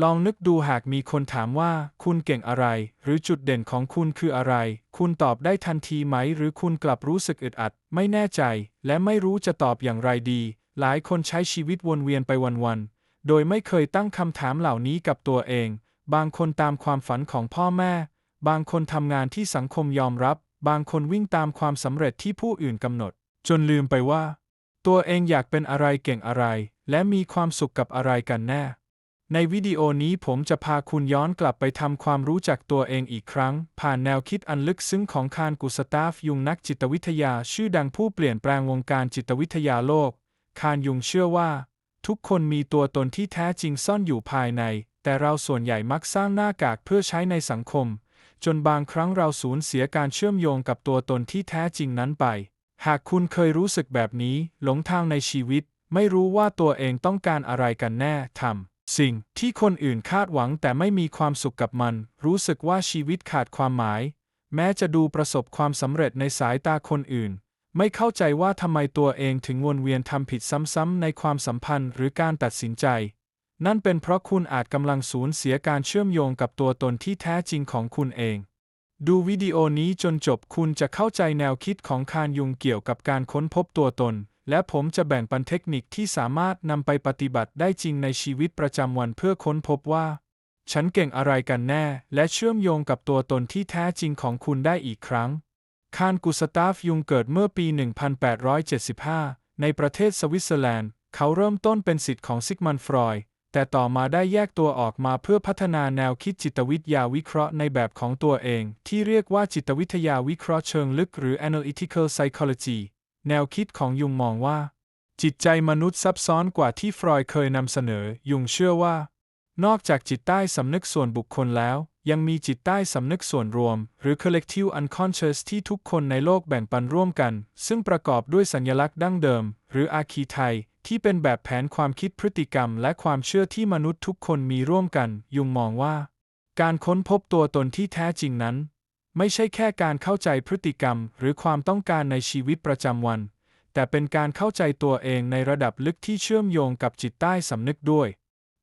ลองนึกดูหากมีคนถามว่าคุณเก่งอะไร หรือจุดเด่นของคุณคืออะไร คุณตอบได้ทันทีไหม หรือคุณกลับรู้สึกอึดอัด ไม่แน่ใจ และไม่รู้จะตอบอย่างไรดี หลายคนใช้ชีวิตวนเวียนไปวันๆ โดยไม่เคยตั้งคำถามเหล่านี้กับตัวเอง บางคนตามความฝันของพ่อแม่ บางคนทำงานที่สังคมยอมรับ บางคนวิ่งตามความสำเร็จที่ผู้อื่นกำหนด จนลืมไปว่า ตัวเองอยากเป็นอะไรเก่งอะไร และมีความสุขกับอะไรกันแน่ ในวิดีโอนี้ผมจะพาคุณย้อนกลับไปทำความรู้จักตัวเองอีกครั้ง ผ่านแนวคิดอันลึกซึ้งของคารกุสตาฟยุงนักจิตวิทยาชื่อดังผู้เปลี่ยนแปลงวงการจิตวิทยาโลก คารยุงเชื่อว่า ทุกคนมีตัวตนที่แท้จริงซ่อนอยู่ภายใน แต่เราส่วนใหญ่มักสร้างหน้ากากเพื่อใช้ในสังคม จนบางครั้งเราสูญเสียการเชื่อมโยงกับตัวตนที่แท้จริงนั้นไป หากคุณเคยรู้สึกแบบนี้ หลงทางในชีวิต ไม่รู้ว่าตัวเองต้องการอะไรกันแน่ทำ สิ่งที่คนอื่นคาดหวังแต่ไม่มีความสุขกับมัน รู้สึกว่าชีวิตขาดความหมาย แม้จะดูประสบความสำเร็จในสายตาคนอื่น ไม่เข้าใจว่าทำไมตัวเองถึงวนเวียนทำผิดซ้ำๆในความสัมพันธ์หรือการตัดสินใจ นั่นเป็นเพราะคุณอาจกำลังสูญเสียการเชื่อมโยงกับตัวตนที่แท้จริงของคุณเอง ดูวิดีโอนี้จนจบคุณจะเข้าใจแนวคิดของคารยุงเกี่ยวกับการค้นพบตัวตน และผมจะแบ่งปันเทคนิคที่สามารถนำไปปฏิบัติได้จริงในชีวิตประจำวันเพื่อค้นพบว่า ฉันเก่งอะไรกันแน่ และเชื่อมโยงกับตัวตนที่แท้จริงของคุณได้อีกครั้ง คารกุสตาฟยุงเกิดเมื่อปี 1875 ในประเทศสวิตเซอร์แลนด์ เขาเริ่มต้นเป็นศิษย์ของซิกมันฟรอยด์แต่ต่อมาได้แยกตัวออกมาเพื่อพัฒนาแนวคิดจิตวิทยาวิเคราะห์ในแบบของตัวเอง ที่เรียกว่าจิตวิทยาวิเคราะห์เชิงลึกหรือ analytical psychology แนวคิดของยุงมองว่า จิตใจมนุษย์ซับซ้อนกว่าที่ฟรอยเคยนำเสนอ ยุงเชื่อว่า นอกจากจิตใต้สำนึกส่วนบุคคลแล้ว ยังมีจิตใต้สำนึกส่วนรวม หรือ collective unconscious ที่ทุกคนในโลกแบ่งปันร่วมกัน ซึ่งประกอบด้วยสัญลักษณ์ดั้งเดิม หรืออาคีไทย ที่เป็นแบบแผนความคิดพฤติกรรม และความเชื่อที่มนุษย์ทุกคนมีร่วมกัน ยุงมองว่า การค้นพบตัวตนที่แท้จริงนั้น ไม่ใช่แค่การเข้าใจพฤติกรรม หรือความต้องการในชีวิตประจำวัน แต่เป็นการเข้าใจตัวเองในระดับลึกที่เชื่อมโยงกับจิตใต้สำนึกด้วย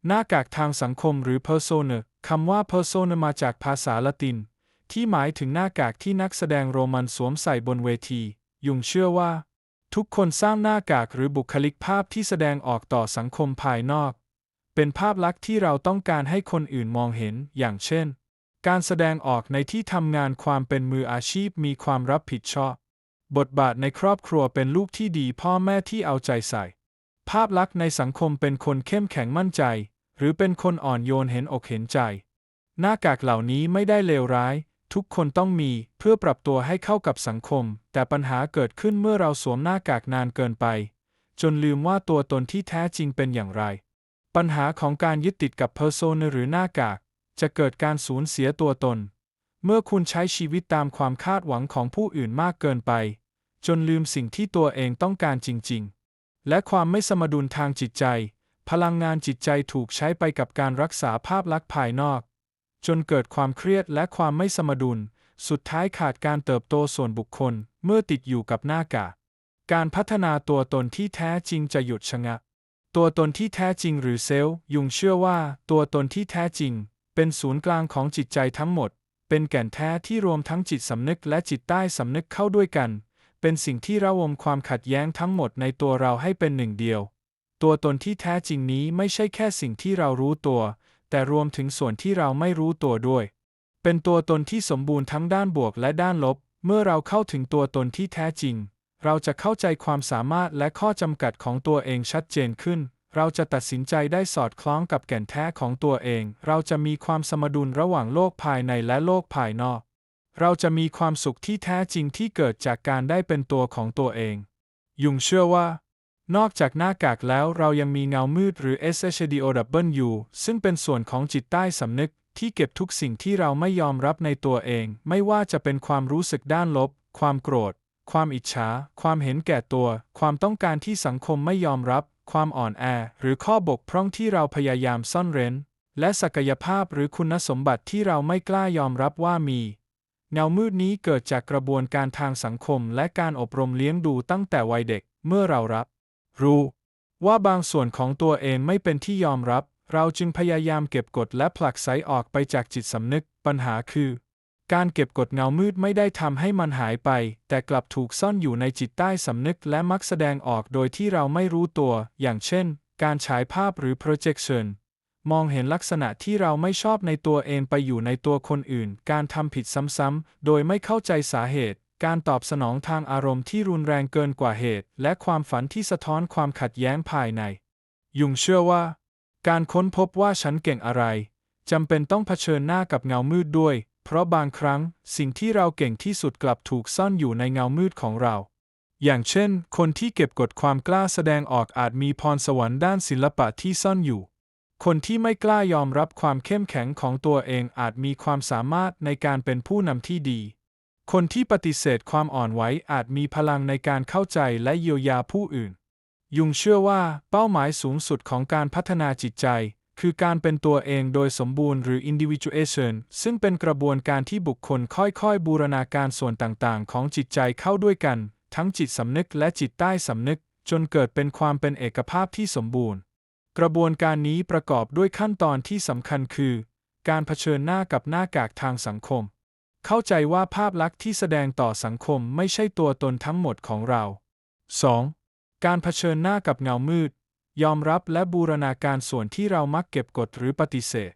หน้ากากทางสังคมหรือ persona คำว่า persona มาจากภาษาละติน ที่หมายถึงหน้ากากที่นักแสดงโรมันสวมใส่บนเวที ยุงเชื่อว่า ทุกคนสร้างหน้ากากหรือบุคลิกภาพที่แสดงออกต่อสังคมภายนอก เป็นภาพลักษณ์ที่เราต้องการให้คนอื่นมองเห็น อย่างเช่น การแสดงออกในที่ทำงานความเป็นมืออาชีพมีความรับผิดชอบ บทบาทในครอบครัวเป็นลูกที่ดีพ่อแม่ที่เอาใจใส่ ภาพลักษณ์ในสังคมเป็นคนเข้มแข็งมั่นใจ หรือเป็นคนอ่อนโยนเห็นอกเห็นใจ หน้ากากเหล่านี้ไม่ได้เลวร้าย ทุกคนต้องมีเพื่อปรับตัวให้เข้ากับสังคม แต่ปัญหาเกิดขึ้นเมื่อเราสวมหน้ากากนานเกินไป จนลืมว่าตัวตนที่แท้จริงเป็นอย่างไร ปัญหาของการยึดติดกับเพอร์โซนหรือหน้ากาก จะเกิดการสูญเสียตัวตน เมื่อคุณใช้ชีวิตตามความคาดหวังของผู้อื่นมากเกินไป จนลืมสิ่งที่ตัวเองต้องการจริง ๆ และความไม่สมดุลทางจิตใจ พลังงานจิตใจถูกใช้ไปกับการรักษาภาพลักษณ์ภายนอก จนเกิดความเครียดและความไม่สมดุล สุดท้ายขาดการเติบโตส่วนบุคคล เมื่อติดอยู่กับหน้ากากการพัฒนาตัวตนที่แท้จริงจะหยุดชะงัก ตัวตนที่แท้จริงหรือเซลล์ยุงเชื่อว่าตัวตนที่แท้จริง เป็นศูนย์กลางของจิตใจทั้งหมด เป็นแก่นแท้ที่รวมทั้งจิตสำนึกและจิตใต้สำนึกเข้าด้วยกัน เป็นสิ่งที่ระวมความขัดแย้งทั้งหมดในตัวเราให้เป็นหนึ่งเดียว ตัวตนที่แท้จริงนี้ไม่ใช่แค่สิ่งที่เรารู้ตัว แต่รวมถึงส่วนที่เราไม่รู้ตัวด้วย เป็นตัวตนที่สมบูรณ์ทั้งด้านบวกและด้านลบ เมื่อเราเข้าถึงตัวตนที่แท้จริง เราจะเข้าใจความสามารถและข้อจำกัดของตัวเองชัดเจนขึ้น เราจะตัดสินใจได้สอดคล้องกับแก่นแท้ของตัวเอง เราจะมีความสมดุลระหว่างโลกภายในและโลกภายนอก เราจะมีความสุขที่แท้จริงที่เกิดจากการได้เป็นตัวของตัวเอง ยุงเชื่อว่า นอกจากหน้ากากแล้วเรายังมีเงามืดหรือ SHDOW ซึ่งเป็นส่วนของจิตใต้สำนึกที่เก็บทุกสิ่งที่เราไม่ยอมรับในตัวเอง ไม่ว่าจะเป็นความรู้สึกด้านลบ ความโกรธ ความอิจฉา ความเห็นแก่ตัว ความต้องการที่สังคมไม่ยอมรับ ความอ่อนแอ หรือข้อบกพร่องที่เราพยายามซ่อนเร้น และศักยภาพหรือคุณสมบัติที่เราไม่กล้ายอมรับว่ามีเงามืดนี้เกิดจากกระบวนการทางสังคมและการอบรมเลี้ยงดูตั้งแต่วัยเด็ก เมื่อเรารับ รู้ ว่าบางส่วนของตัวเองไม่เป็นที่ยอมรับ เราจึงพยายามเก็บกดและผลักไสออกไปจากจิตสำนึก ปัญหาคือ การเก็บกดเงามืดไม่ได้ทำให้มันหายไป แต่กลับถูกซ่อนอยู่ในจิตใต้สำนึกและมักแสดงออกโดยที่เราไม่รู้ตัว อย่างเช่น การฉายภาพหรือ projection มองเห็นลักษณะที่เราไม่ชอบในตัวเองไปอยู่ในตัวคนอื่น การทำผิดซ้ำๆ โดยไม่เข้าใจสาเหตุ การตอบสนองทางอารมณ์ที่รุนแรงเกินกว่าเหตุ และความฝันที่สะท้อนความขัดแย้งภายใน ยุงเชื่อว่า การค้นพบว่าฉันเก่งอะไรจำเป็นต้องเผชิญหน้ากับเงามืดด้วย เพราะบางครั้งสิ่งที่เราเก่งที่สุดกลับถูกซ่อนอยู่ในเงามืดของเรา อย่างเช่น คนที่เก็บกดความกล้าแสดงออกอาจมีพรสวรรค์ด้านศิลปะที่ซ่อนอยู่ คนที่ไม่กล้ายอมรับความเข้มแข็งของตัวเองอาจมีความสามารถในการเป็นผู้นำที่ดี คนที่ปฏิเสธความอ่อนไหวอาจมีพลังในการเข้าใจและเยียวยาผู้อื่น ยุงเชื่อว่าเป้าหมายสูงสุดของการพัฒนาจิตใจ คือการเป็นตัวเองโดยสมบูรณ์หรือ individuation ซึ่งเป็นกระบวนการที่บุคคลค่อยๆ บูรณาการส่วนต่างๆ ของจิตใจเข้าด้วยกัน ทั้งจิตสำนึกและจิตใต้สำนึก จนเกิดเป็นความเป็นเอกภาพที่สมบูรณ์ กระบวนการนี้ประกอบด้วยขั้นตอนที่สำคัญคือ การเผชิญหน้ากับหน้ากากทางสังคม เข้าใจว่าภาพลักษณ์ที่แสดงต่อสังคมไม่ใช่ตัวตนทั้งหมดของเรา 2. การเผชิญหน้ากับเงามืด ยอมรับและบูรณาการส่วนที่เรามักเก็บกดหรือปฏิเสธ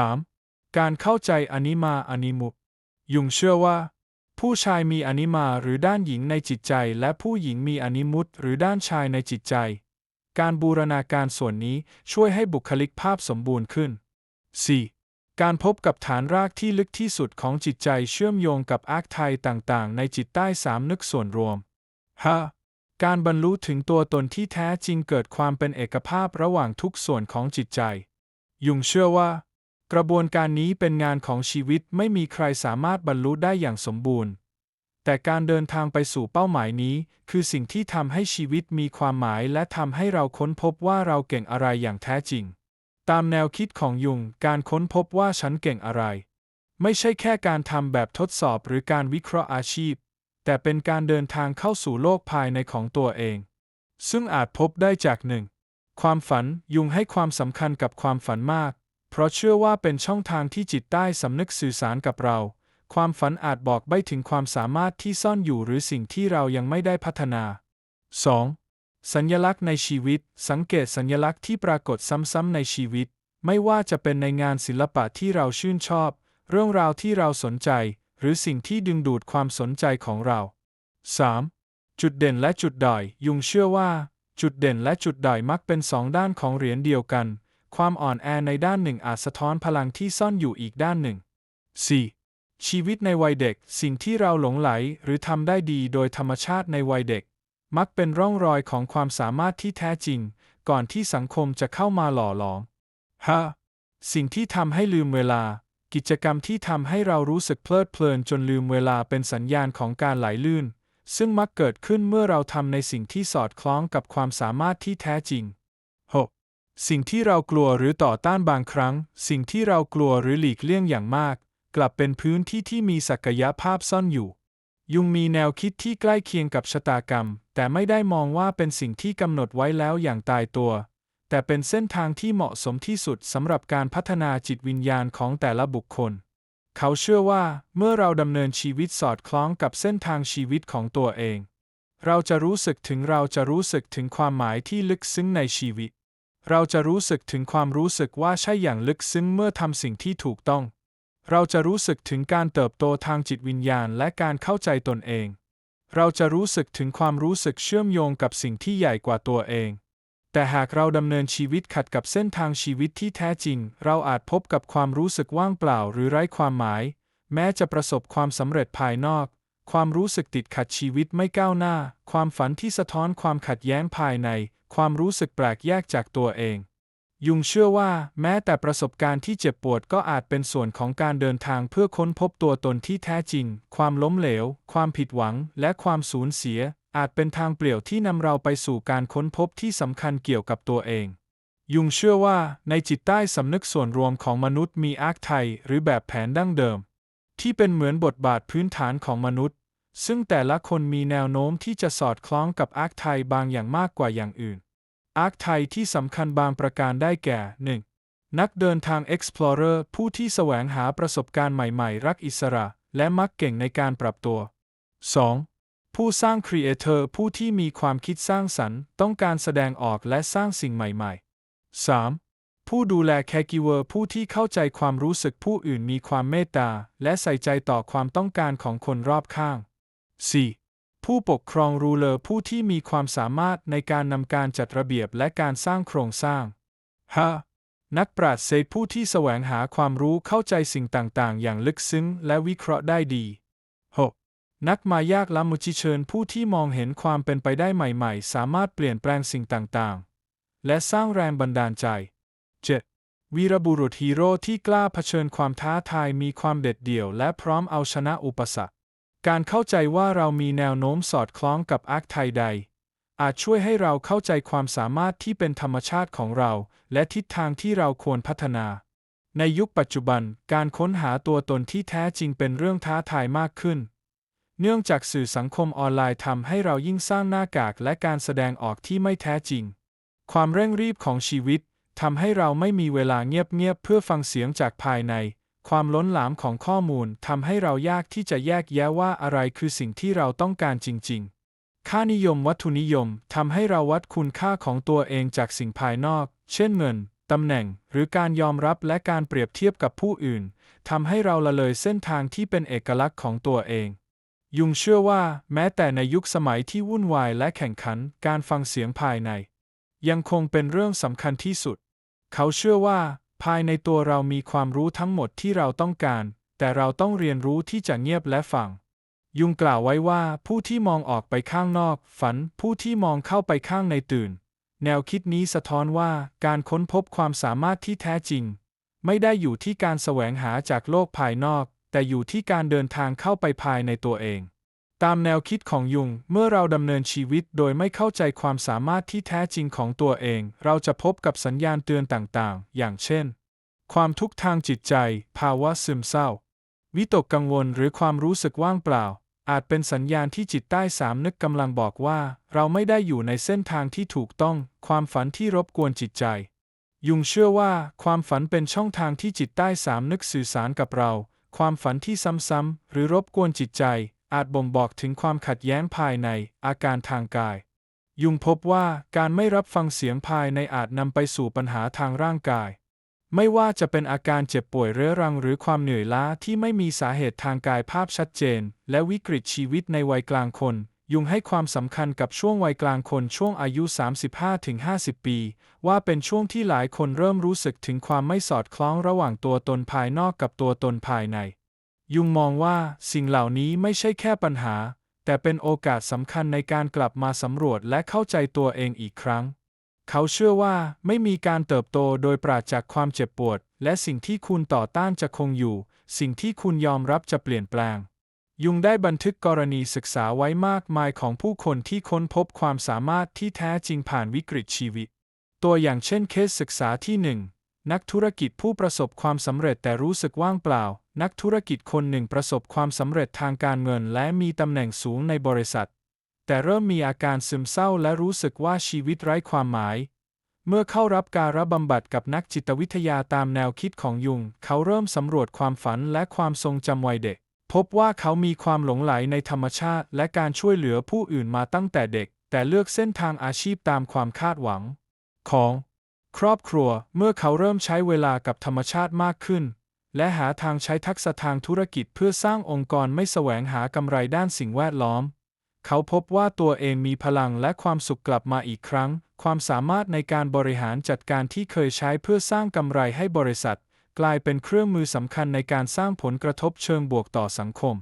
3. การเข้าใจอนิมาอนิมุยุงเชื่อว่า ผู้ชายมีอนิมาหรือด้านหญิงในจิตใจ และผู้หญิงมีอนิมุตหรือด้านชายในจิตใจ การบูรณาการส่วนนี้ช่วยให้บุคลิกภาพสมบูรณ์ขึ้น 4. การพบกับฐานรากที่ลึกที่สุดของจิตใจเชื่อมโยงกับอาคไทยต่างๆ ในจิตใต้สามนึกส่วนรวม 5. การบรรลุถึงตัวตนที่แท้จริงเกิดความเป็นเอกภาพระหว่างทุกส่วนของจิตใจ ยุงเชื่อว่า กระบวนการนี้เป็นงานของชีวิตไม่มีใครสามารถบรรลุได้อย่างสมบูรณ์ แต่การเดินทางไปสู่เป้าหมายนี้ คือสิ่งที่ทำให้ชีวิตมีความหมายและทำให้เราค้นพบว่าเราเก่งอะไรอย่างแท้จริง ตามแนวคิดของยุง การค้นพบว่าฉันเก่งอะไร ไม่ใช่แค่การทำแบบทดสอบหรือการวิเคราะห์อาชีพ แต่เป็นการเดินทางเข้าสู่โลกภายในของตัวเอง ซึ่งอาจพบได้จากหนึ่งความฝันยุงให้ความสำคัญกับความฝันมาก เพราะเชื่อว่าเป็นช่องทางที่จิตใต้สำนึกสื่อสารกับเรา ความฝันอาจบอกใบ้ถึงความสามารถที่ซ่อนอยู่หรือสิ่งที่เรายังไม่ได้พัฒนา 2. สัญญลักษณ์ในชีวิต สังเกตสัญญลักษณ์ที่ปรากฏซ้ำๆในชีวิต ไม่ว่าจะเป็นในงานศิลปะที่เราชื่นชอบ เรื่องราวที่เราสนใจ หรือสิ่งที่ดึงดูดความสนใจของเรา 3. จุดเด่นและจุดด้อยยุงเชื่อว่า จุดเด่นและจุดด้อยมักเป็นสองด้านของเหรียญเดียวกัน ความอ่อนแอในด้านหนึ่งอาจสะท้อนพลังที่ซ่อนอยู่อีกด้านหนึ่ง 4. ชีวิตในวัยเด็ก สิ่งที่เราหลงไหลหรือทำได้ดีโดยธรรมชาติในวัยเด็ก มักเป็นร่องรอยของความสามารถที่แท้จริง ก่อนที่สังคมจะเข้ามาหล่อหลอม 5. สิ่งที่ทำให้ลืมเวลา กิจกรรมที่ทำให้เรารู้สึกเพลิดเพลินจนลืมเวลาเป็นสัญญาณของการไหลลื่น ซึ่งมักเกิดขึ้นเมื่อเราทำในสิ่งที่สอดคล้องกับความสามารถที่แท้จริง 6. สิ่งที่เรากลัวหรือต่อต้านบางครั้ง สิ่งที่เรากลัวหรือหลีกเลี่ยงอย่างมาก กลับเป็นพื้นที่ที่มีศักยภาพซ่อนอยู่ ยุงมีแนวคิดที่ใกล้เคียงกับชะตากรรม แต่ไม่ได้มองว่าเป็นสิ่งที่กำหนดไว้แล้วอย่างตายตัว แต่เป็นเส้นทางที่เหมาะสมที่สุดสำหรับการพัฒนาจิตวิญญาณของแต่ละบุคคล เขาเชื่อว่าเมื่อเราดำเนินชีวิตสอดคล้องกับเส้นทางชีวิตของตัวเอง เราจะรู้สึกถึงเราจะรู้สึกถึงความหมายที่ลึกซึ้งในชีวิต เราจะรู้สึกถึงความรู้สึกว่าใช่อย่างลึกซึ้งเมื่อทำสิ่งที่ถูกต้อง เราจะรู้สึกถึงการเติบโตทางจิตวิญญาณและการเข้าใจตนเอง เราจะรู้สึกถึงความรู้สึกเชื่อมโยงกับสิ่งที่ใหญ่กว่าตัวเอง แต่หากเราดำเนินชีวิตขัดกับเส้นทางชีวิตที่แท้จริง เราอาจพบกับความรู้สึกว่างเปล่าหรือไร้ความหมาย แม้จะประสบความสำเร็จภายนอก ความรู้สึกติดขัดชีวิตไม่ก้าวหน้า ความฝันที่สะท้อนความขัดแย้งภายใน ความรู้สึกแปลกแยกจากตัวเอง ยุงเชื่อว่า แม้แต่ประสบการณ์ที่เจ็บปวดก็อาจเป็นส่วนของการเดินทางเพื่อค้นพบตัวตนที่แท้จริง ความล้มเหลว ความผิดหวัง และความสูญเสีย อาจเป็นทางเปลี่ยวที่นำเราไปสู่การค้นพบที่สำคัญเกี่ยวกับตัวเอง ยุงเชื่อว่าในจิตใต้สำนึกส่วนรวมของมนุษย์มีอาร์คไทยหรือแบบแผนดั้งเดิม ที่เป็นเหมือนบทบาทพื้นฐานของมนุษย์ ซึ่งแต่ละคนมีแนวโน้มที่จะสอดคล้องกับอาร์คไทยบางอย่างมากกว่าอย่างอื่น อาร์คไทยที่สำคัญบางประการได้แก่นักเดินทาง explorer ผู้ที่แสวงหาประสบการณ์ใหม่ ๆ รักอิสระ และมักเก่งในการปรับตัว 2. ผู้สร้าง creator ผู้ที่มีความคิดสร้างสรรค์ ต้องการแสดงออกและสร้างสิ่งใหม่ ๆ 3. ผู้ดูแล caregiver ผู้ที่เข้าใจความรู้สึกผู้อื่นมีความเมตตา และใส่ใจต่อความต้องการของคนรอบข้าง 4. ผู้ปกครอง ruler ผู้ที่มีความสามารถในการนำการจัดระเบียบและการสร้างโครงสร้าง 5. นักปราชญ์เซตผู้ที่แสวงหาความรู้เข้าใจสิ่งต่างๆ อย่างลึกซึ้ง และวิเคราะห์ได้ดี นักมายากลมุจิเชิญผู้ที่มองเห็นความเป็นไปได้ใหม่ๆ สามารถเปลี่ยนแปลงสิ่งต่างๆ และสร้างแรงบันดาลใจ 7. วีรบุรุษฮีโร่ที่กล้าเผชิญความท้าทายมีความเด็ดเดี่ยว และพร้อมเอาชนะอุปสรรค การเข้าใจว่าเรามีแนวโน้มสอดคล้องกับอาร์คไทยใด อาจช่วยให้เราเข้าใจความสามารถที่เป็นธรรมชาติของเรา และทิศทางที่เราควรพัฒนา ในยุคปัจจุบัน การค้นหาตัวตนที่แท้จริงเป็นเรื่องท้าทายมากขึ้น เนื่องจากสื่อสังคมออนไลน์ทำให้เรายิ่งสร้างหน้ากากและการแสดงออกที่ไม่แท้จริง ความเร่งรีบของชีวิตทำให้เราไม่มีเวลาเงียบๆเพื่อฟังเสียงจากภายใน ความล้นหลามของข้อมูลทำให้เรายากที่จะแยกแยะว่าอะไรคือสิ่งที่เราต้องการจริง ๆ ค่านิยมวัตถุนิยมทำให้เราวัดคุณค่าของตัวเองจากสิ่งภายนอก เช่นเงินตำแหน่ง หรือการยอมรับและการเปรียบเทียบกับผู้อื่นทำให้เราละเลยเส้นทางที่เป็นเอกลักษณ์ของตัวเอง ยุงเชื่อว่าแม้แต่ในยุคสมัยที่วุ่นวายและแข่งขันการฟังเสียงภายใน ยังคงเป็นเรื่องสำคัญที่สุด เขาเชื่อว่า ภายในตัวเรามีความรู้ทั้งหมดที่เราต้องการ แต่เราต้องเรียนรู้ที่จะเงียบและฟัง ยุงกล่าวไว้ว่าผู้ที่มองออกไปข้างนอก ฝันผู้ที่มองเข้าไปข้างในตื่น แนวคิดนี้สะท้อนว่าการค้นพบความสามารถที่แท้จริง ไม่ได้อยู่ที่การแสวงหาจากโลกภายนอก แต่อยู่ที่การเดินทางเข้าไปภายในตัวเอง ตามแนวคิดของยุง เมื่อเราดำเนินชีวิตโดยไม่เข้าใจความสามารถที่แท้จริงของตัวเอง เราจะพบกับสัญญาณเตือนต่างๆ อย่างเช่น ความทุกข์ทางจิตใจ ภาวะซึมเศร้า วิตกกังวลหรือความรู้สึกว่างเปล่า อาจเป็นสัญญาณที่จิตใต้สามนึกกำลังบอกว่า เราไม่ได้อยู่ในเส้นทางที่ถูกต้อง ความฝันที่รบกวนจิตใจยุงเชื่อว่าความฝันเป็นช่องทางที่จิตใต้สามนึกสื่อสารกับเรา ความฝันที่ซ้ำๆหรือรบกวนจิตใจ อาจบ่งบอกถึงความขัดแย้งภายในอาการทางกาย ยุงพบว่าการไม่รับฟังเสียงภายในอาจนำไปสู่ปัญหาทางร่างกาย ไม่ว่าจะเป็นอาการเจ็บป่วยเรื้อรังหรือความเหนื่อยล้าที่ไม่มีสาเหตุทางกายภาพชัดเจน และวิกฤตชีวิตในวัยกลางคน ยุงให้ความสำคัญกับช่วงวัยกลางคนช่วงอายุ 35-50 ปี ว่าเป็นช่วงที่หลายคนเริ่มรู้สึกถึงความไม่สอดคล้องระหว่างตัวตนภายนอกกับตัวตนภายใน ยุงมองว่าสิ่งเหล่านี้ไม่ใช่แค่ปัญหา แต่เป็นโอกาสสำคัญในการกลับมาสำรวจและเข้าใจตัวเองอีกครั้ง เขาเชื่อว่าไม่มีการเติบโตโดยปราศจากความเจ็บปวด และสิ่งที่คุณต่อต้านจะคงอยู่ สิ่งที่คุณยอมรับจะเปลี่ยนแปลง ยุงได้บันทึกกรณีศึกษาไว้มากมายของผู้คนที่ค้นพบความสามารถที่แท้จริงผ่านวิกฤตชีวิต ตัวอย่างเช่นเคสศึกษาที่หนึ่งนักธุรกิจผู้ประสบความสำเร็จแต่รู้สึกว่างเปล่า นักธุรกิจคนหนึ่งประสบความสำเร็จทางการเงินและมีตำแหน่งสูงในบริษัท แต่เริ่มมีอาการซึมเศร้าและรู้สึกว่าชีวิตไร้ความหมาย เมื่อเข้ารับการรับบำบัดกับนักจิตวิทยาตามแนวคิดของยุง เขาเริ่มสำรวจความฝันและความทรงจำวัยเด็ก พบว่าเขามีความหลงไหลในธรรมชาติและการช่วยเหลือผู้อื่นมาตั้งแต่เด็ก แต่เลือกเส้นทางอาชีพตามความคาดหวัง ของ ครอบครัวเมื่อเขาเริ่มใช้เวลากับธรรมชาติมากขึ้น และหาทางใช้ทักษะทางธุรกิจเพื่อสร้างองค์กรไม่แสวงหากำไรด้านสิ่งแวดล้อม เขาพบว่าตัวเองมีพลังและความสุขกลับมาอีกครั้ง ความสามารถในการบริหารจัดการที่เคยใช้เพื่อสร้างกำไรให้บริษัท กลายเป็นเครื่องมือสำคัญในการสร้างผลกระทบเชิงบวกต่อสังคม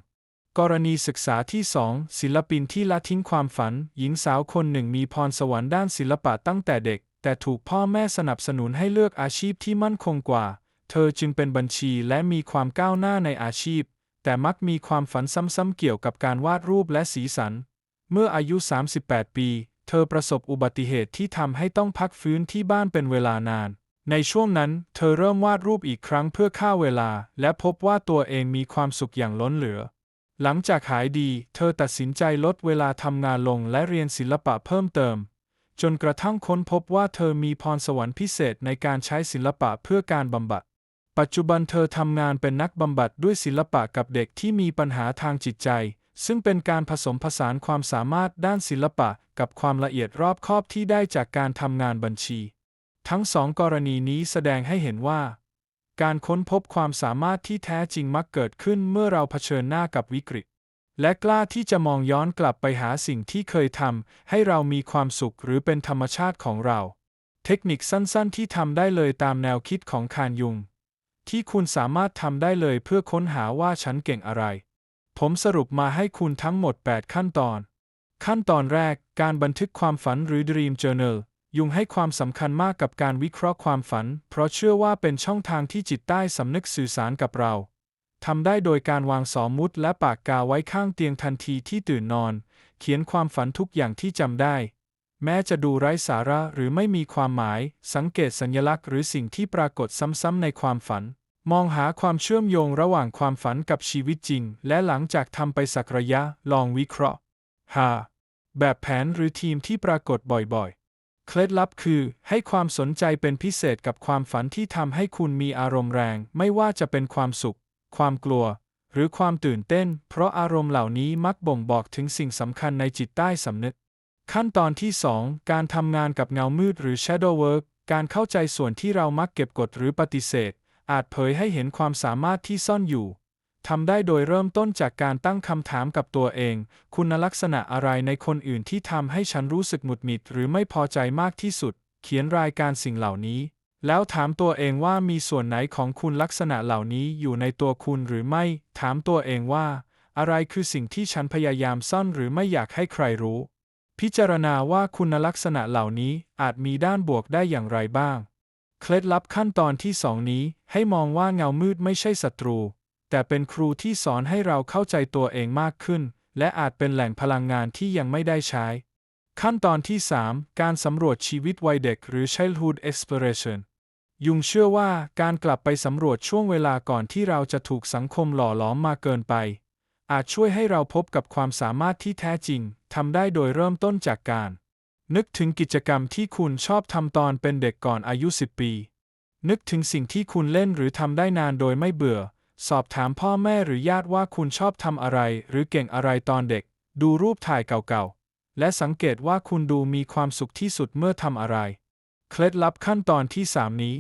กรณีศึกษาที่ 2 ศิลปินที่ละทิ้งความฝัน หญิงสาวคนหนึ่งมีพรสวรรค์ด้านศิลปะตั้งแต่เด็ก แต่ถูกพ่อแม่สนับสนุนให้เลือกอาชีพที่มั่นคงกว่า เธอจึงเป็นบัญชีและมีความก้าวหน้าในอาชีพ แต่มักมีความฝันซ้ำๆเกี่ยวกับการวาดรูปและสีสัน เมื่ออายุ 38 ปี เธอประสบอุบัติเหตุที่ทำให้ต้องพักฟื้นที่บ้านเป็นเวลานาน ในช่วงนั้น เธอเริ่มวาดรูปอีกครั้งเพื่อฆ่าเวลา และพบว่าตัวเองมีความสุขอย่างล้นเหลือ หลังจากหายดี เธอตัดสินใจลดเวลาทำงานลงและเรียนศิลปะเพิ่มเติม จนกระทั่งค้นพบว่าเธอมีพรสวรรค์พิเศษในการใช้ศิลปะเพื่อการบำบัด ปัจจุบันเธอทำงานเป็นนักบำบัดด้วยศิลปะกับเด็กที่มีปัญหาทางจิตใจ ซึ่งเป็นการผสมผสานความสามารถด้านศิลปะ กับความละเอียดรอบคอบที่ได้จากการทำงานบัญชี ทั้งสองกรณีนี้แสดงให้เห็นว่า การค้นพบความสามารถที่แท้จริงมักเกิดขึ้นเมื่อเราเผชิญหน้ากับวิกฤต และกล้าที่จะมองย้อนกลับไปหาสิ่งที่เคยทำให้เรามีความสุขหรือเป็นธรรมชาติของเรา เทคนิคสั้นๆ ที่ทำได้เลยตามแนวคิดของคานยุง ที่คุณสามารถทำได้เลยเพื่อค้นหาว่าฉันเก่งอะไร ผมสรุปมาให้คุณทั้งหมด 8 ขั้นตอน ขั้นตอนแรก การบันทึกความฝันหรือ Dream Journal ยุงให้ความสำคัญมากกับการวิเคราะห์ความฝัน เพราะเชื่อว่าเป็นช่องทางที่จิตใต้สำนึกสื่อสารกับเราทำได้โดยการวางสอมุดและปากกาไว้ข้างเตียงทันทีที่ตื่นนอน เขียนความฝันทุกอย่างที่จำได้ แม้จะดูไร้สาระหรือไม่มีความหมาย สังเกตสัญลักษณ์หรือสิ่งที่ปรากฏซ้ำๆในความฝัน มองหาความเชื่อมโยงระหว่างความฝันกับชีวิตจริง และหลังจากทำไปสักระยะ ลองวิเคราะห์ หา แบบแผนหรือทีมที่ปรากฏบ่อยๆ เคล็ดลับคือให้ความสนใจเป็นพิเศษกับความฝันที่ทำให้คุณมีอารมณ์แรง ไม่ว่าจะเป็นความสุข ความกลัว หรือความตื่นเต้น เพราะอารมณ์เหล่านี้มักบ่งบอกถึงสิ่งสำคัญในจิตใต้สำนึก ขั้นตอนที่ 2 การทำงานกับเงามืดหรือ shadow work การเข้าใจส่วนที่เรามักเก็บกดหรือปฏิเสธ อาจเผยให้เห็นความสามารถที่ซ่อนอยู่ ทำได้โดยเริ่มต้นจากการตั้งคำถามกับตัวเอง คุณลักษณะอะไรในคนอื่นที่ทำให้ฉันรู้สึกหงุดหงิดหรือไม่พอใจมากที่สุด เขียนรายการสิ่งเหล่านี้ แล้วถามตัวเองว่ามีส่วนไหนของคุณลักษณะเหล่านี้อยู่ในตัวคุณหรือไม่ ถามตัวเองว่า อะไรคือสิ่งที่ฉันพยายามซ่อนหรือไม่อยากให้ใครรู้ พิจารณาว่าคุณลักษณะเหล่านี้อาจมีด้านบวกได้อย่างไรบ้าง เคล็ดลับขั้นตอนที่สองนี้ให้มองว่าเงามืดไม่ใช่ศัตรู แต่เป็นครูที่สอนให้เราเข้าใจตัวเองมากขึ้น และอาจเป็นแหล่งพลังงานที่ยังไม่ได้ใช้ ขั้นตอนที่ 3 การสำรวจชีวิตวัยเด็กหรือ childhood exploration ยุงเชื่อว่าการกลับไปสำรวจช่วงเวลาก่อนที่เราจะถูกสังคมหล่อหลอมมาเกินไป อาจช่วยให้เราพบกับความสามารถที่แท้จริงทำได้โดยเริ่มต้นจากการ นึกถึงกิจกรรมที่คุณชอบทำตอนเป็นเด็กก่อนอายุ 10 ปี นึกถึงสิ่งที่คุณเล่นหรือทำได้นานโดยไม่เบื่อ สอบถามพ่อแม่หรือญาติว่าคุณชอบทำอะไร หรือเก่งอะไรตอนเด็ก ดูรูปถ่ายเก่าๆ และสังเกตว่าคุณดูมีความสุขที่สุดเมื่อทำอะไร เคล็ดลับขั้นตอนที่ 3 นี้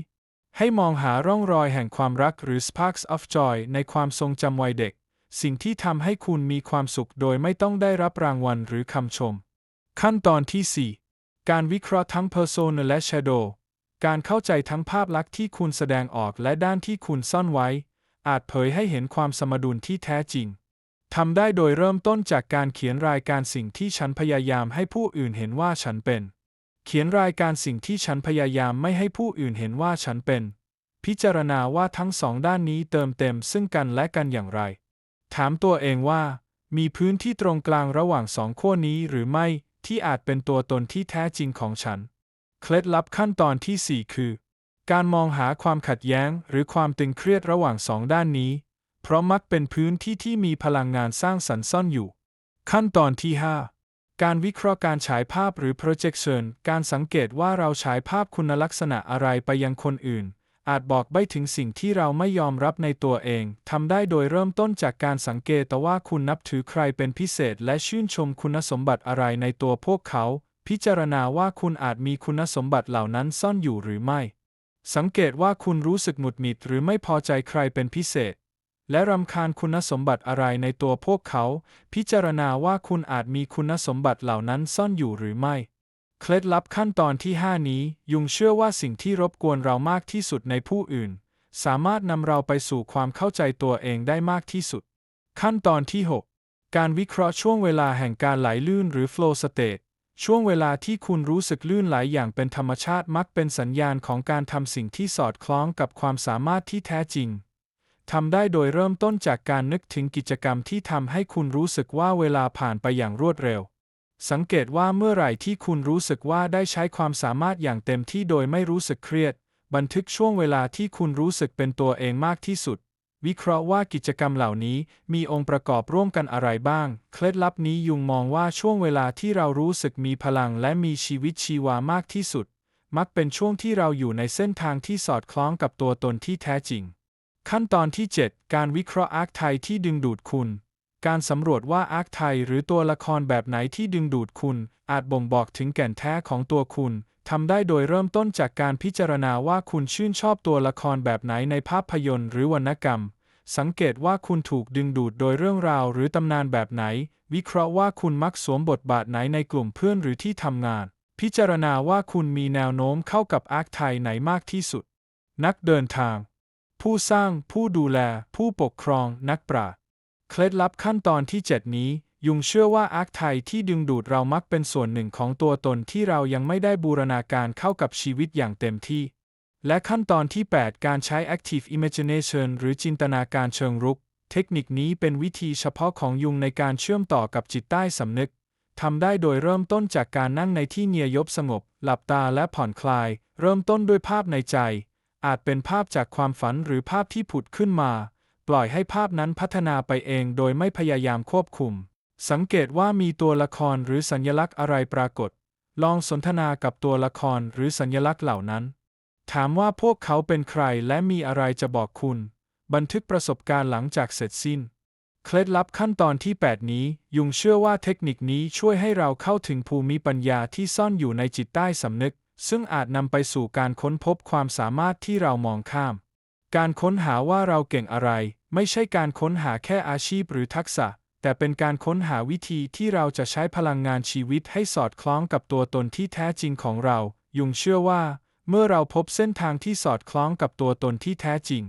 ให้มองหาร่องรอยแห่งความรักหรือ sparks of joy ในความทรงจำวัยเด็ก สิ่งที่ทำให้คุณมีความสุขโดยไม่ต้องได้รับรางวัลหรือคำชม ขั้นตอนที่ 4 การวิเคราะห์ทั้ง persona และ shadow การเข้าใจทั้งภาพลักษณ์ที่คุณแสดงออกและด้านที่คุณซ่อนไว้ อาจเผยให้เห็นความสมดุลที่แท้จริงทำได้โดยเริ่มต้นจากการเขียนรายการสิ่งที่ฉันพยายามให้ผู้อื่นเห็นว่าฉันเป็น เขียนรายการสิ่งที่ฉันพยายามไม่ให้ผู้อื่นเห็นว่าฉันเป็น พิจารณาว่าทั้งสองด้านนี้เติมเต็มซึ่งกันและกันอย่างไร ถามตัวเองว่า มีพื้นที่ตรงกลางระหว่างสองขั้วนี้หรือไม่ที่อาจเป็นตัวตนที่แท้จริงของฉัน เคล็ดลับขั้นตอนที่ 4 คือ การมองหาความขัดแย้งหรือความตึงเครียดระหว่างสองด้านนี้ เพราะมักเป็นพื้นที่ที่มีพลังงานสร้างสรรค์ซ่อนอยู่ ขั้นตอนที่ 5 การวิเคราะห์การฉายภาพหรือ projection การสังเกตว่าเราฉายภาพคุณลักษณะอะไรไปยังคนอื่น อาจบอกใบ้ถึงสิ่งที่เราไม่ยอมรับในตัวเองทำได้โดยเริ่มต้นจากการสังเกตว่าคุณนับถือใครเป็นพิเศษ และชื่นชมคุณสมบัติอะไรในตัวพวกเขา พิจารณาว่าคุณอาจมีคุณสมบัติเหล่านั้นซ่อนอยู่หรือไม่ สังเกตว่าคุณรู้สึกหงุดหงิดหรือไม่พอใจใครเป็นพิเศษ และรำคาญคุณสมบัติอะไรในตัวพวกเขา พิจารณาว่าคุณอาจมีคุณสมบัติเหล่านั้นซ่อนอยู่หรือไม่ เคล็ดลับขั้นตอนที่ 5 นี้ ยุงเชื่อว่าสิ่งที่รบกวนเรามากที่สุดในผู้อื่น สามารถนำเราไปสู่ความเข้าใจตัวเองได้มากที่สุด ขั้นตอนที่ 6 การวิเคราะห์ช่วงเวลาแห่งการไหลลื่นหรือ flow state ช่วงเวลาที่คุณรู้สึกลื่นไหลอย่างเป็นธรรมชาติมักเป็นสัญญาณของการทำสิ่งที่สอดคล้องกับความสามารถที่แท้จริงทำได้โดยเริ่มต้นจากการนึกถึงกิจกรรมที่ทำให้คุณรู้สึกว่าเวลาผ่านไปอย่างรวดเร็ว สังเกตว่าเมื่อไหร่ที่คุณรู้สึกว่าได้ใช้ความสามารถอย่างเต็มที่โดยไม่รู้สึกเครียด บันทึกช่วงเวลาที่คุณรู้สึกเป็นตัวเองมากที่สุด วิเคราะห์ว่ากิจกรรมเหล่านี้มีองค์ประกอบร่วมกันอะไรบ้าง เคล็ดลับนี้ยุงมองว่าช่วงเวลาที่เรารู้สึกมีพลังและมีชีวิตชีวามากที่สุด มักเป็นช่วงที่เราอยู่ในเส้นทางที่สอดคล้องกับตัวตนที่แท้จริง ขั้นตอนที่ 7 การวิเคราะห์อาร์คไทยที่ดึงดูดคุณ การสำรวจว่าอาร์คไทยหรือตัวละครแบบไหนที่ดึงดูดคุณ อาจบ่งบอกถึงแก่นแท้ของตัวคุณ ทำได้โดยเริ่มต้นจากการพิจารณาว่าคุณชื่นชอบตัวละครแบบไหนในภาพยนตร์หรือวรรณกรรม สังเกตว่าคุณถูกดึงดูดโดยเรื่องราวหรือตำนานแบบไหน วิเคราะห์ว่าคุณมักสวมบทบาทไหนในกลุ่มเพื่อนหรือที่ทำงาน พิจารณาว่าคุณมีแนวโน้มเข้ากับอาร์คไทยไหนมากที่สุด นักเดินทาง ผู้สร้าง ผู้ดูแล ผู้ปกครอง นักปราชญ์เคล็ดลับขั้นตอนที่ 7 นี้ ยุงเชื่อว่าอาร์คไทยที่ดึงดูดเรามักเป็นส่วนหนึ่งของตัวตนที่เรายังไม่ได้บูรณาการเข้ากับชีวิตอย่างเต็มที่ และขั้นตอนที่ 8 การใช้ active imagination หรือจินตนาการเชิงรุก เทคนิคนี้เป็นวิธีเฉพาะของยุงในการเชื่อมต่อกับจิตใต้สำนึกทำได้โดยเริ่มต้นจากการนั่งในที่เงียยบสงบ หลับตาและผ่อนคลาย เริ่มต้นด้วยภาพในใจ อาจเป็นภาพจากความฝันหรือภาพที่ผุดขึ้นมา ปล่อยให้ภาพนั้นพัฒนาไปเองโดยไม่พยายามควบคุม สังเกตว่ามีตัวละครหรือสัญลักษณ์อะไรปรากฏ ลองสนทนากับตัวละครหรือสัญลักษณ์เหล่านั้น ถามว่าพวกเขาเป็นใครและมีอะไรจะบอกคุณ บันทึกประสบการณ์หลังจากเสร็จสิ้น เคล็ดลับขั้นตอนที่ 8 นี้ ยุงเชื่อว่าเทคนิคนี้ช่วยให้เราเข้าถึงภูมิปัญญาที่ซ่อนอยู่ในจิตใต้สำนึก ซึ่งอาจนำไปสู่การค้นพบความสามารถที่เรามองข้าม การค้นหาว่าเราเก่งอะไร ไม่ใช่การค้นหาแค่อาชีพหรือทักษะ แต่เป็นการค้นหาวิธีที่เราจะใช้พลังงานชีวิตให้สอดคล้องกับตัวตนที่แท้จริงของเรา ยุงเชื่อว่า เมื่อเราพบเส้นทางที่สอดคล้องกับตัวตนที่แท้จริง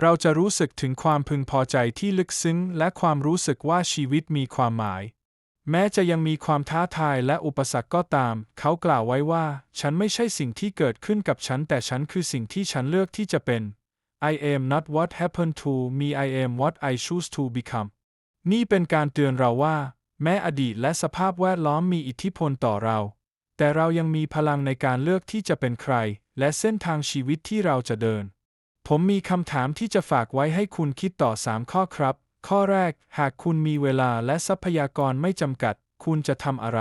เราจะรู้สึกถึงความพึงพอใจที่ลึกซึ้ง และความรู้สึกว่าชีวิตมีความหมาย แม้จะยังมีความท้าทายและอุปสรรคก็ตาม เขากล่าวไว้ว่า ฉันไม่ใช่สิ่งที่เกิดขึ้นกับฉัน แต่ฉันคือสิ่งที่ฉันเลือกที่จะเป็น I am not what happened to me I am what I choose to become นี่เป็นการเตือนเราว่า แม้อดีตและสภาพแวดล้อมมีอิทธิพลต่อเรา แต่เรายังมีพลังในการเลือกที่จะเป็นใคร และเส้นทางชีวิตที่เราจะเดิน ผมมีคำถามที่จะฝากไว้ให้คุณคิดต่อ 3 ข้อครับ ข้อแรก หากคุณมีเวลาและทรัพยากรไม่จำกัด คุณจะทำอะไร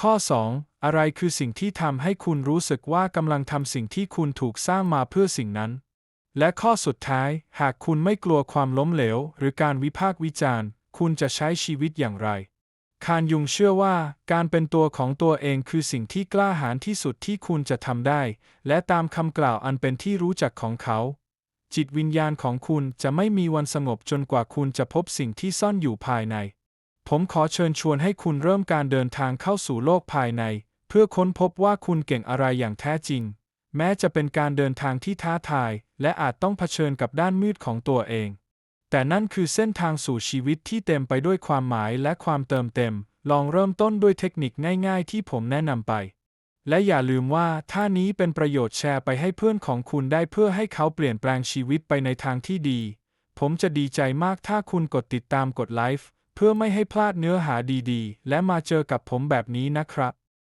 ข้อ 2 อะไรคือสิ่งที่ทำให้คุณรู้สึกว่ากำลังทำสิ่งที่คุณถูกสร้างมาเพื่อสิ่งนั้นและข้อสุดท้าย หากคุณไม่กลัวความล้มเหลว หรือการวิพากษ์วิจารณ์ คุณจะใช้ชีวิตอย่างไร คานยุงเชื่อว่าการเป็นตัวของตัวเองคือสิ่งที่กล้าหาญที่สุดที่คุณจะทำได้ และตามคำกล่าวอันเป็นที่รู้จักของเขา จิตวิญญาณของคุณจะไม่มีวันสงบจนกว่าคุณจะพบสิ่งที่ซ่อนอยู่ภายใน ผมขอเชิญชวนให้คุณเริ่มการเดินทางเข้าสู่โลกภายใน เพื่อค้นพบว่าคุณเก่งอะไรอย่างแท้จริง แม้จะเป็นการเดินทางที่ท้าทาย และอาจต้องเผชิญกับด้านมืดของตัวเอง แต่นั่นคือเส้นทางสู่ชีวิตที่เต็มไปด้วยความหมายและความเติมเต็ม ลองเริ่มต้นด้วยเทคนิคง่ายๆ ที่ผมแนะนำไป และอย่าลืมว่าถ้านี้เป็นประโยชน์แชร์ไปให้เพื่อนของคุณได้เพื่อให้เขาเปลี่ยนแปลงชีวิตไปในทางที่ดี ผมจะดีใจมากถ้าคุณกดติดตามกดไลฟ์เพื่อไม่ให้พลาดเนื้อหาดีๆ และมาเจอกับผมแบบนี้นะครับ